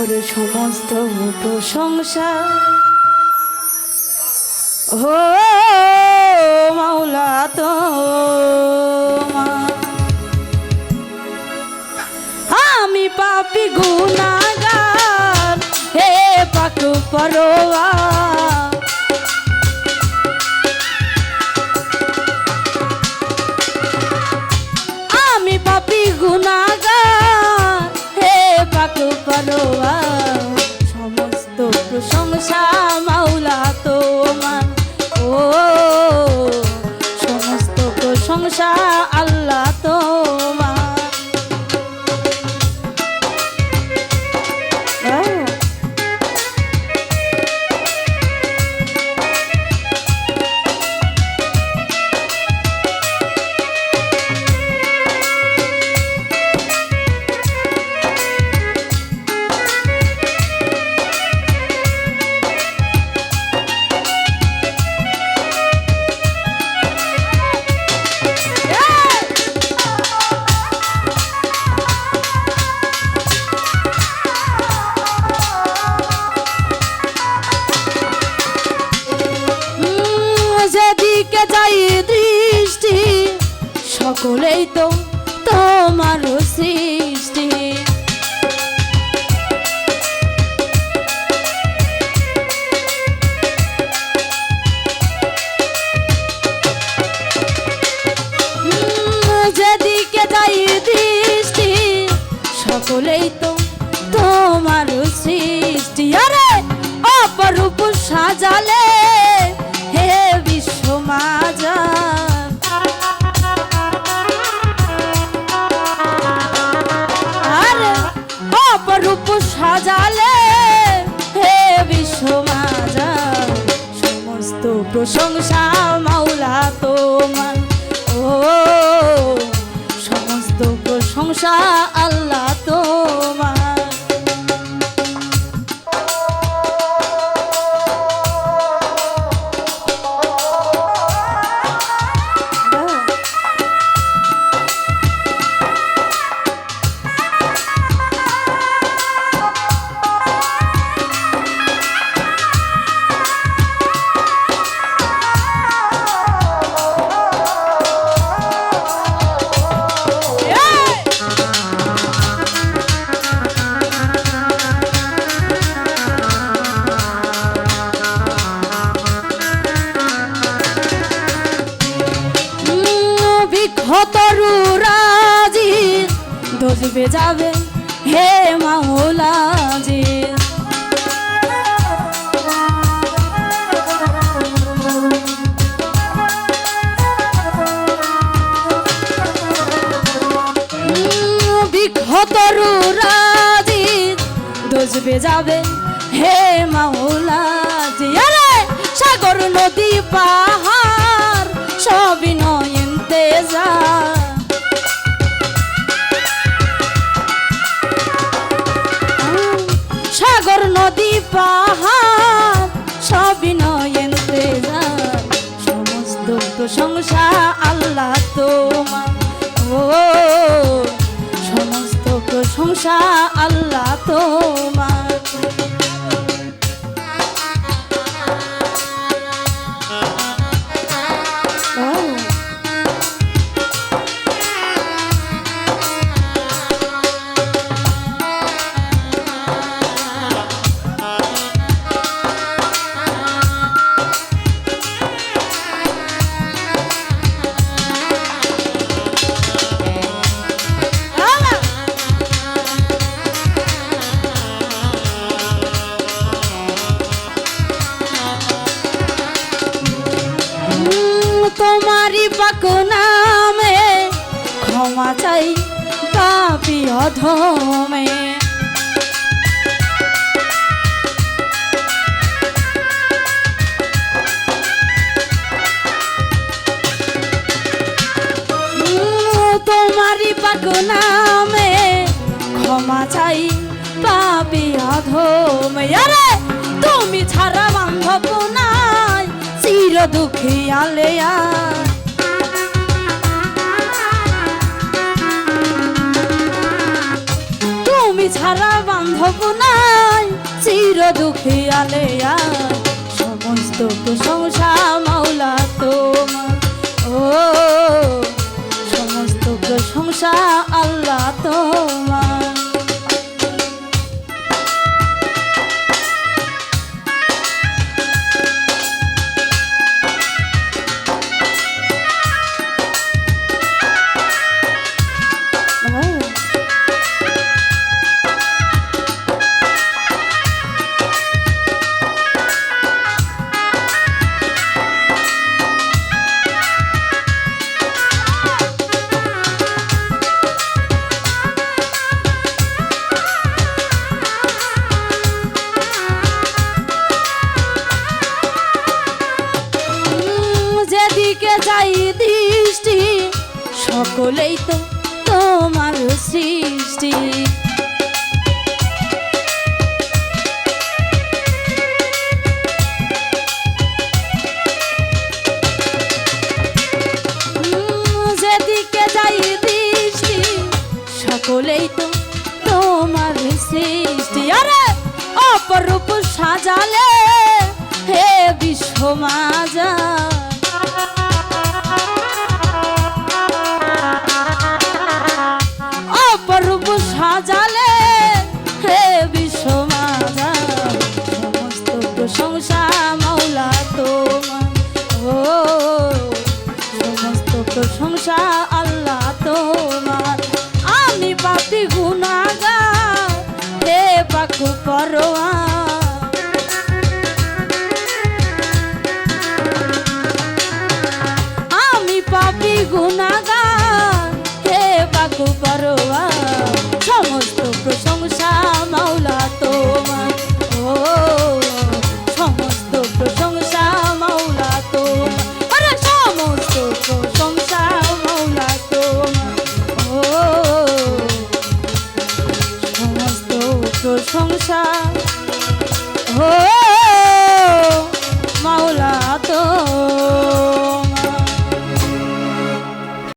ওর সমস্ত প্রশংসা। হো মাওলা তো আমি পাপি গুনাগার, হে পাকু পরোয়া। আমি পাপি গুনাগার প্রশংসা সকলেই তো তোমার সৃষ্টি। যেদিকে যাই দৃষ্টি সকলেই তো তোমার সৃষ্টি। আরে অপরূপ সাজালে সমস্ত বিক্ষতরু রাজি দোষবে যাবে হে মাওলাজি। বিক্ষতরু রাজি দোষবে যাবে হে মাওলাজি। প্রশংসা আল্লাহ তোমার। ও সমস্ত প্রশংসা আল্লাহ তোমার। তোমারই নামে ক্ষমা চাই পাপি অধমে। উম, তোমারই পাক নামে ক্ষমা চাই পাপি অধমে। আরে তুমি ছাড়া বান্ধব নাই চির দুঃখী আলেয়া। ছাড়া বান্ধব নাই, চির দুঃখী আলেয়া। সমস্ত প্রশংসা মাওলা তোমার। ও, সমস্ত প্রশংসা আল্লাহ তোমার। সকলেই তো তোমার সৃষ্টি। যেদিকে যাই দৃষ্টি, সকলেই তো তোমার সৃষ্টি। আরে, অপরূপ সাজালে হে বিশ্ব মাজা পরোয়া। আমি পাপি হে বাকু পরোয়া। সমস্ত